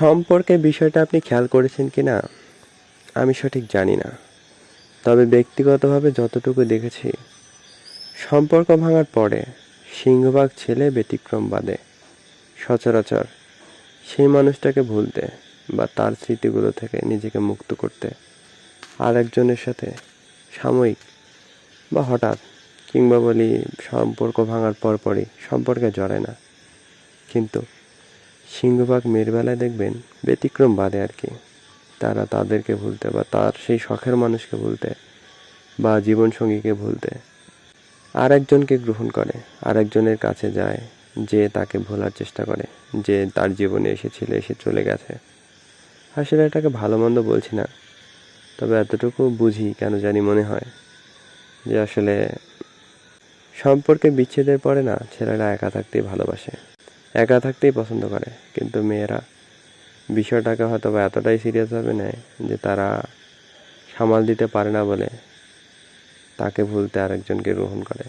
সম্পর্কে বিষয়টা আপনি খেয়াল করেছেন কি না আমি সঠিক জানি না। তবে ব্যক্তিগতভাবে যতটুকু দেখেছি, সম্পর্ক ভাঙার পরে সিংহভাগ ছেলে ব্যতিক্রম বাদে। সচরাচর সেই মানুষটাকে ভুলতে বা তার স্মৃতিগুলো থেকে নিজেকে মুক্ত করতে আরেকজনের সাথে সাময়িক বা হঠাৎ কিংবা বলি সম্পর্ক ভাঙার পরপরই সম্পর্কে জড়ায় না। কিন্তু সিংহভাগ মেয়ের বেলায় দেখবেন ব্যতিক্রম বাদে আর কি। তারা তাদেরকে ভুলতে বা তার সেই শখের মানুষকে ভুলতে বা জীবনসঙ্গীকে ভুলতে আরেকজনকে গ্রহণ করে, আরেকজনের কাছে যায় যে তাকে ভোলার চেষ্টা করে, যে তার জীবনে এসেছিল, এসে চলে গেছে। আসলে এটাকে ভালো মন্দ বলছি না, তবে এতটুকু বুঝি কেন জানি মনে হয় যে আসলে সম্পর্কে বিচ্ছেদের পরে না ছেলেরা একা থাকতেই ভালোবাসে। একা থাকতেই পছন্দ করে, কিন্তু মেয়েরা বিষয়টাকে হয়তো বা এতটাই সিরিয়াসভাবে নেয় যে তারা সামাল দিতে পারে না বলে তাকে ভুলতে আরেকজনকে গ্রহণ করে।